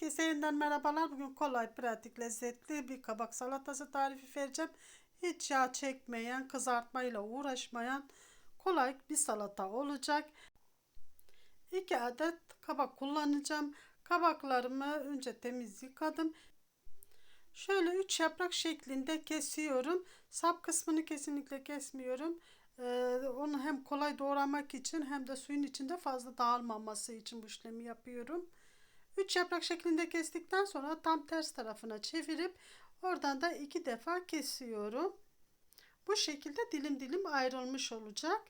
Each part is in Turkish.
Herkese yeniden merhabalar. Bugün kolay, pratik, lezzetli bir kabak salatası tarifi vereceğim. Hiç yağ çekmeyen, kızartmayla uğraşmayan kolay bir salata olacak. 2 adet kabak kullanacağım. Kabaklarımı önce temiz yıkadım. Şöyle 3 yaprak şeklinde kesiyorum. Sap kısmını kesinlikle kesmiyorum. Ee, onu hem kolay doğramak için hem de suyun içinde fazla dağılmaması için bu işlemi yapıyorum. 3 yaprak şeklinde kestikten sonra tam ters tarafına çevirip oradan da iki defa kesiyorum. Bu şekilde dilim dilim ayrılmış olacak.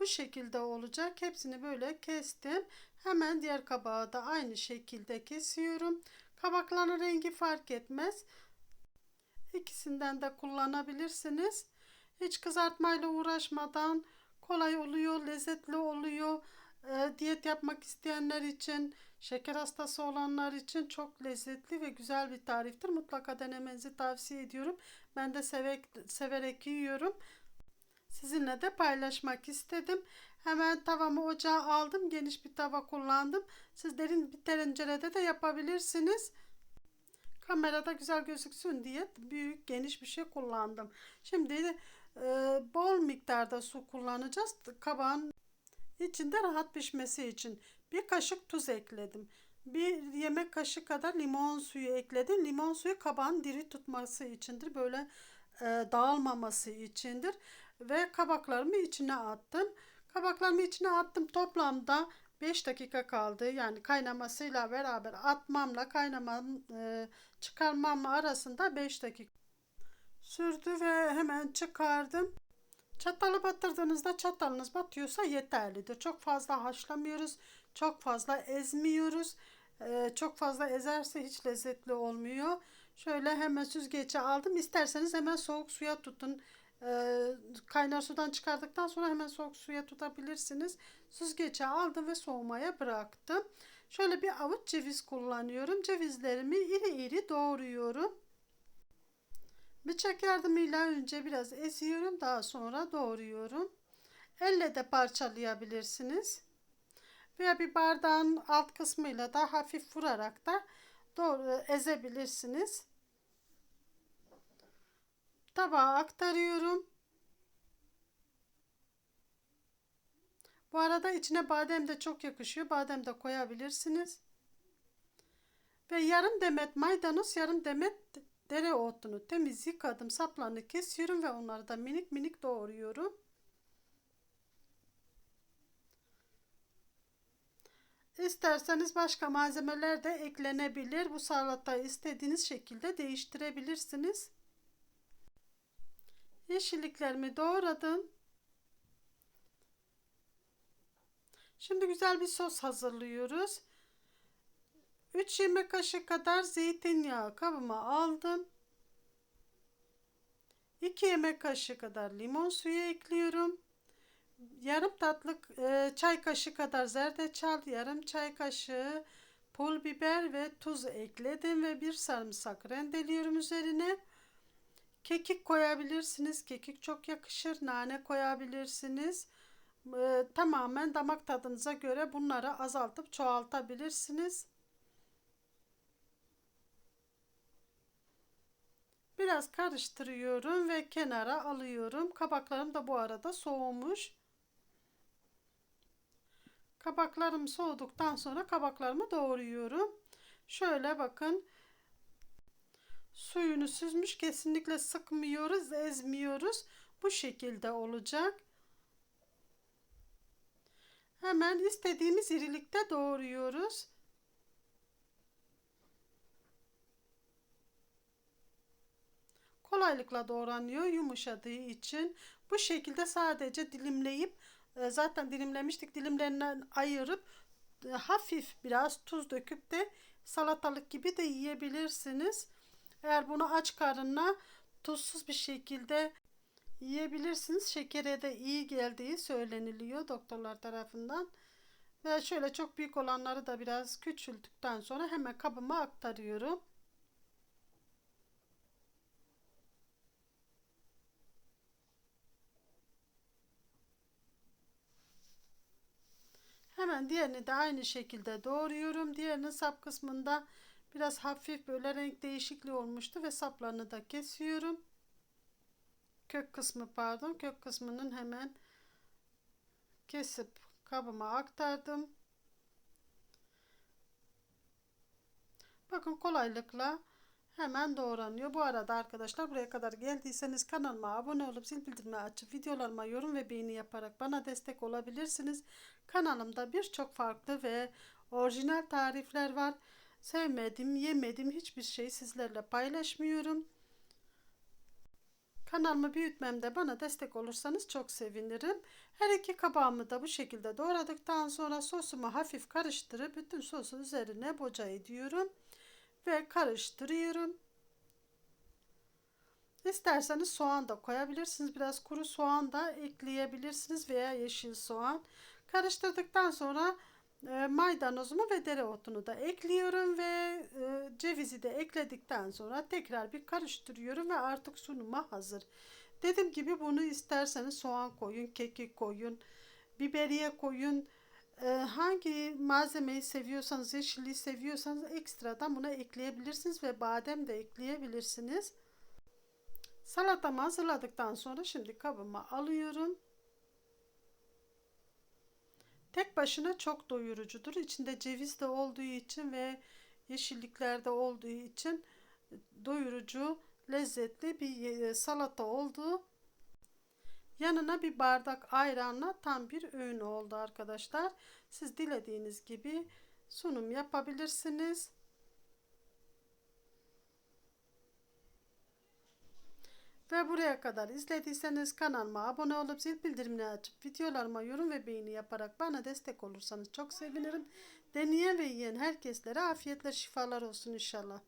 Bu şekilde olacak. Hepsini böyle kestim. Hemen diğer kabağı da aynı şekilde kesiyorum. Kabakların rengi fark etmez. İkisinden de kullanabilirsiniz. Hiç kızartmayla uğraşmadan kolay oluyor, lezzetli oluyor. E, diyet yapmak isteyenler için, şeker hastası olanlar için çok lezzetli ve güzel bir tariftir. Mutlaka denemenizi tavsiye ediyorum. Ben de severek, severek yiyorum. Sizinle de paylaşmak istedim. Hemen tavamı ocağa aldım. Geniş bir tava kullandım. Siz derin bir tencerede de yapabilirsiniz. Kamerada güzel gözüksün diye büyük geniş bir şey kullandım. Şimdi e, bol miktarda su kullanacağız. Kabağın içinde rahat pişmesi için bir kaşık tuz ekledim. Bir yemek kaşığı kadar limon suyu ekledim. Limon suyu kabağın diri tutması içindir. Böyle e, dağılmaması içindir. Ve kabaklarımı içine attım. Kabaklarımı içine attım. Toplamda 5 dakika kaldı. Yani kaynamasıyla beraber atmamla kaynamam e, çıkarmamla arasında 5 dakika sürdü ve hemen çıkardım. Çatalı batırdığınızda çatalınız batıyorsa yeterlidir. Çok fazla haşlamıyoruz. Çok fazla ezmiyoruz. Ee, çok fazla ezerse hiç lezzetli olmuyor. Şöyle hemen süzgece aldım. İsterseniz hemen soğuk suya tutun. Ee, kaynar sudan çıkardıktan sonra hemen soğuk suya tutabilirsiniz. Süzgece aldım ve soğumaya bıraktım. Şöyle bir avuç ceviz kullanıyorum. Cevizlerimi iri iri doğruyorum. Bıçak yardımıyla önce biraz eziyorum daha sonra doğruyorum. Elle de parçalayabilirsiniz. Veya bir bardağın alt kısmıyla da hafif vurarak da doğru ezebilirsiniz. Tabağa aktarıyorum. Bu arada içine badem de çok yakışıyor. Badem de koyabilirsiniz. Ve yarım demet maydanoz, yarım demet dereotunu temiz yıkadım. Saplarını kesiyorum ve onları da minik minik doğruyorum. İsterseniz başka malzemeler de eklenebilir. Bu salatayı istediğiniz şekilde değiştirebilirsiniz. Yeşilliklerimi doğradım. Şimdi güzel bir sos hazırlıyoruz. 3 yemek kaşığı kadar zeytinyağı kabıma aldım. 2 yemek kaşığı kadar limon suyu ekliyorum. Yarım tatlı e, çay kaşığı kadar zerdeçal, yarım çay kaşığı pul biber ve tuz ekledim ve bir sarımsak rendeliyorum üzerine. Kekik koyabilirsiniz. Kekik çok yakışır. Nane koyabilirsiniz. E, tamamen damak tadınıza göre bunları azaltıp çoğaltabilirsiniz. Biraz karıştırıyorum ve kenara alıyorum. Kabaklarım da bu arada soğumuş. Kabaklarım soğuduktan sonra kabaklarımı doğruyorum. Şöyle bakın. Suyunu süzmüş. Kesinlikle sıkmıyoruz, ezmiyoruz. Bu şekilde olacak. Hemen istediğimiz irilikte doğruyoruz. Kolaylıkla doğranıyor yumuşadığı için. Bu şekilde sadece dilimleyip e, zaten dilimlemiştik dilimlerinden ayırıp e, hafif biraz tuz döküp de salatalık gibi de yiyebilirsiniz. Eğer bunu aç karnına tuzsuz bir şekilde yiyebilirsiniz. Şekere de iyi geldiği söyleniliyor doktorlar tarafından. Ve şöyle çok büyük olanları da biraz küçülttükten sonra hemen kabıma aktarıyorum. Hemen diğerini de aynı şekilde doğruyorum. Diğerinin sap kısmında biraz hafif böyle renk değişikliği olmuştu ve saplarını da kesiyorum. Kök kısmı pardon kök kısmının hemen kesip kabıma aktardım. Bakın kolaylıkla hemen doğranıyor. Bu arada arkadaşlar buraya kadar geldiyseniz kanalıma abone olup zil bildirimi açıp videolarıma yorum ve beğeni yaparak bana destek olabilirsiniz. Kanalımda birçok farklı ve orijinal tarifler var. Sevmedim, yemedim hiçbir şey sizlerle paylaşmıyorum. Kanalımı büyütmemde bana destek olursanız çok sevinirim. Her iki kabağımı da bu şekilde doğradıktan sonra sosumu hafif karıştırıp bütün sosu üzerine boca ediyorum ve karıştırıyorum. İsterseniz soğan da koyabilirsiniz. Biraz kuru soğan da ekleyebilirsiniz veya yeşil soğan. Karıştırdıktan sonra e, maydanozumu ve dereotunu da ekliyorum ve e, cevizi de ekledikten sonra tekrar bir karıştırıyorum ve artık sunuma hazır. Dediğim gibi bunu isterseniz soğan koyun, kekik koyun, biberiye koyun. E, hangi malzemeyi seviyorsanız, yeşilliği seviyorsanız ekstradan buna ekleyebilirsiniz ve badem de ekleyebilirsiniz. Salatamı hazırladıktan sonra şimdi kabıma alıyorum. Tek başına çok doyurucudur. İçinde ceviz de olduğu için ve yeşillikler de olduğu için doyurucu, lezzetli bir salata oldu. Yanına bir bardak ayranla tam bir öğün oldu arkadaşlar. Siz dilediğiniz gibi sunum yapabilirsiniz. Ve buraya kadar izlediyseniz kanalıma abone olup zil bildirimini açıp videolarıma yorum ve beğeni yaparak bana destek olursanız çok sevinirim. Deneyen ve yiyen herkeslere afiyetle şifalar olsun inşallah.